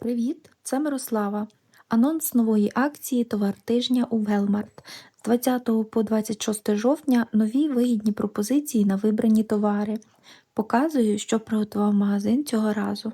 Привіт, це Мирослава. Анонс нової акції Товар тижня у Велмарт. З 20 по 26 жовтня нові вигідні пропозиції на вибрані товари. Показую, що приготував магазин цього разу.